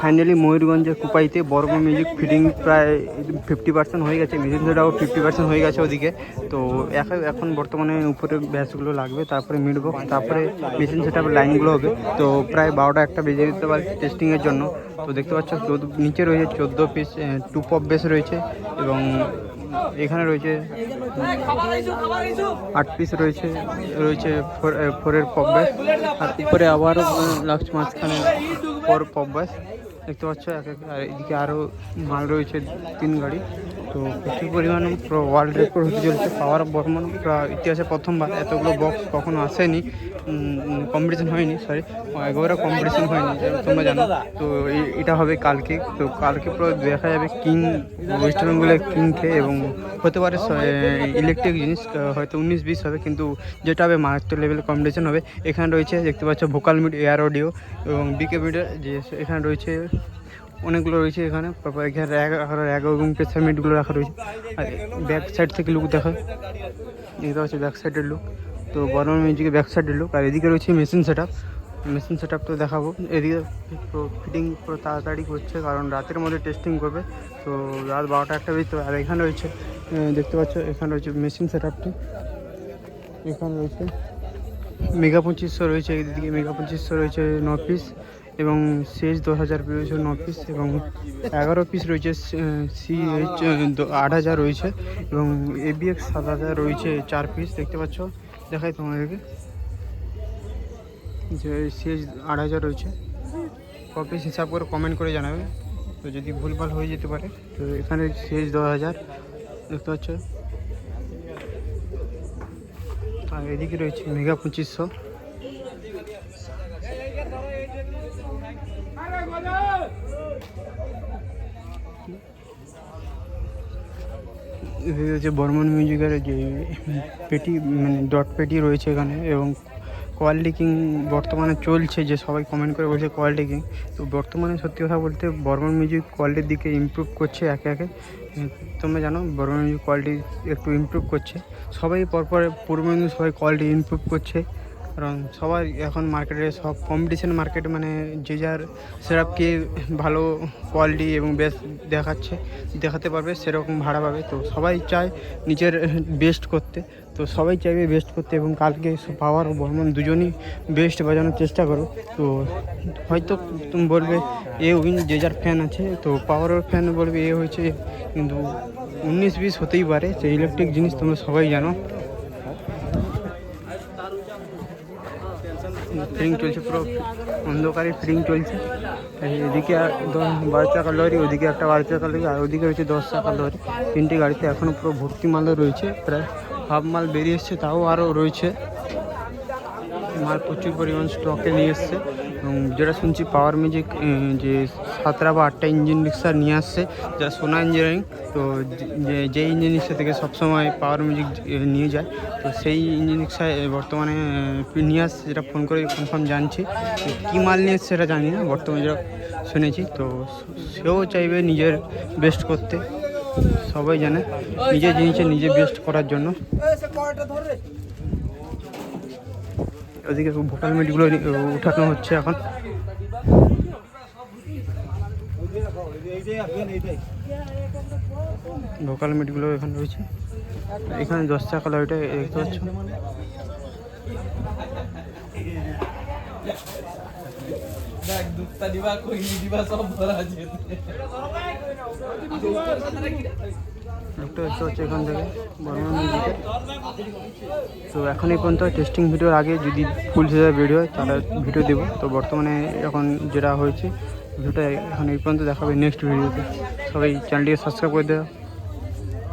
Finally ময়ূরগঞ্জের কুপাইতে বর্গ মিউজিক ফিটিং প্রায় ফিফটি পার্সেন্ট হয়ে গেছে। মেশিন সেটাও ফিফটি পার্সেন্ট হয়ে গেছে ওদিকে। তো এখন বর্তমানে উপরে ব্যাসগুলো লাগবে, তারপরে মিটবো, তারপরে মেশিন সেটা লাইনগুলো হবে। তো প্রায় বারোটা একটা বেজে দিতে পারে টেস্টিংয়ের জন্য। তো দেখতে পাচ্ছ, চোদ্দ, নিচে রয়েছে চোদ্দ পিস টু পপ বেস রয়েছে এবং এখানে রয়েছে আট পিস রয়েছে রয়েছে ফোর ফোরের পপ ব্যাস আর উপরে আবার লাগছে মাঝখানে ফোর পপ দেখতে পাচ্ছ এক এদিকে আরও মাল রয়েছে তিন গাড়ি। তো প্রচুর পরিমাণে পুরো ওয়ার্ল্ড রেকর্ড হতে চলছে পাওয়ার বর্মন ইতিহাসে প্রথমবার এতগুলো বক্স কখনো আসেনি। কম্পিটিশন হয়নি সরি একবারও কম্পিটিশন হয়নি তোমরা জানো। তো এটা হবে কালকে। তো কালকে পুরো দেখা যাবে কিং ওয়েস্ট বেঙ্গলের কিংকে এবং হতে পারে ইলেকট্রিক জিনিস হয়তো উনিশ বিশ হবে, কিন্তু যেটা হবে মারাত্মক লেভেলের কম্পিটিশন হবে। এখানে রয়েছে, দেখতে পাচ্ছ, ভোকাল মিড এয়ার অডিও এবং বিকে মিডের যে, এখানে রয়েছে অনেকগুলো রয়েছে এখানে। এখানে প্রেসার মিটগুলো রাখা রয়েছে। আর ব্যাক সাইড থেকে লুক দেখা। এটা হচ্ছে ব্যাক সাইডের লুক তো বর্মন মিউজিকের ব্যাক সাইডের লুক আর এদিকে রয়েছে মেশিন সেট মেশিন সেট তো দেখাবো। এদিকে ফিটিং পুরো তাড়াতাড়ি করছে, কারণ রাতের মধ্যে টেস্টিং করবে। তো রাত বারোটা একটা হবে। আর এখানে রয়েছে দেখতে পাচ্ছ, এখানে রয়েছে মেশিন সেট এখানে রয়েছে মেগা পঁচিশশো রয়েছে, এদিকে মেগা পঁচিশশো রয়েছে, ন পিস এবং শেষ দশ হাজার রয়েছে ন পিস এবং এগারো পিস রয়েছে, সি এইচ আট হাজার রয়েছে এবং এ এবিএক্স সাত হাজার রয়েছে চার পিস, দেখতে পাচ্ছ? দেখাই তোমাদেরকে। যে শেষ আট হাজার রয়েছে। ক পিস হিসাব করে কমেন্ট করে জানাবে। তো যদি ভুলভাল হয়ে যেতে পারে, তো এখানে শেষ দশ হাজার, দেখতে পাচ্ছ? আর এদিকে রয়েছে মেগা পঁচিশশো। বর্মন মিউজিকের যে পেটি মানে ডট পেটি রয়েছে এখানে এবং কোয়ালিটি কিং বর্তমানে চলছে, যে সবাই কমেন্ট করে বলছে কোয়ালিটি কিং তো বর্তমানে সত্যি কথা বলতে বর্মন মিউজিক কোয়ালিটির দিকে ইমপ্রুভ করছে একে একে। তোমরা জানো বর্মন মিউজিক কোয়ালিটি একটু ইমপ্রুভ করছে। সবাই পরপর পূর্ব সবাই কোয়ালিটি ইমপ্রুভ করছে। কারণ সবাই এখন মার্কেটে সব কম্পিটিশন মার্কেট মানে যে যার সেরাপকে ভালো কোয়ালিটি এবং বেস্ট দেখাচ্ছে, দেখাতে পারবে, সেরকম ভাড়া পাবে। তো সবাই চায় নিজের বেস্ট করতে। তো সবাই চাইবে বেস্ট করতে এবং কালকে পাওয়ার বর্মন দুজনই বেস্ট বাজানোর চেষ্টা করো তো হয়তো তুমি বলবে, এ উইন যে যার ফ্যান আছে, তো পাওয়ারের ফ্যান বলবে, এ হয়েছে। কিন্তু উনিশ বিশ হতেই পারে, সেই ইলেকট্রিক জিনিস তোমরা সবাই জানো। ফিটিং চলছে পুরো। অন্ধকারে ফ্রিং চলছে। এদিকে বারো চাকা লরি, ওদিকে একটা বারো চাকা লরি, আর ওদিকে রয়েছে দশ চাকা লরি। তিনটে গাড়িতে এখনও পুরো ভর্তি মালও রয়েছে। প্রায় হাফ মাল বেরিয়ে এসছে, তাও আরও রয়েছে। মাল প্রচুর পরিমাণ স্টকে নিয়ে এসছে। এবং যেটা শুনছি পাওয়ার মিউজিক যে সাতটা বা আটটা ইঞ্জিন রিক্সা নিয়ে আসছে, যা সোনা ইঞ্জিনিয়ারিং তো যে ইঞ্জিন রিক্সা থেকে সবসময় পাওয়ার মিউজিক নিয়ে যায়, তো সেই ইঞ্জিন রিক্সায় বর্তমানে নিয়ে আসছে, যেটা ফোন করে কনফার্ম জানছি কী মাল নিয়ে এসছে সেটা জানি না, বর্তমানে যেটা শুনেছি, তো সেও চাইবে নিজের বেস্ট করতে, সবাই জানে, নিজের জিনিসে নিজে বেস্ট করার জন্য। ওদিকে ভোকাল মিটগুলো উঠানো হচ্ছে এখন। ভোকাল মিটগুলো এখানে রয়েছে। এখানে দশ টাকা লরিটা দেখতে পাচ্ছ। দেখতে পাচ্ছ এখান থেকে তো এখন এই পর্যন্ত টেস্টিং ভিডিওর আগে যদি ফুল সিজার ভিডিও হয় তাহলে ভিডিও দেবো। তো বর্তমানে এখন যেটা হয়েছে ভিডিওটা এখন এই পর্যন্ত দেখাবে নেক্সট ভিডিওতে সবাই চ্যানেলটিকে সাবস্ক্রাইব করে দেওয়া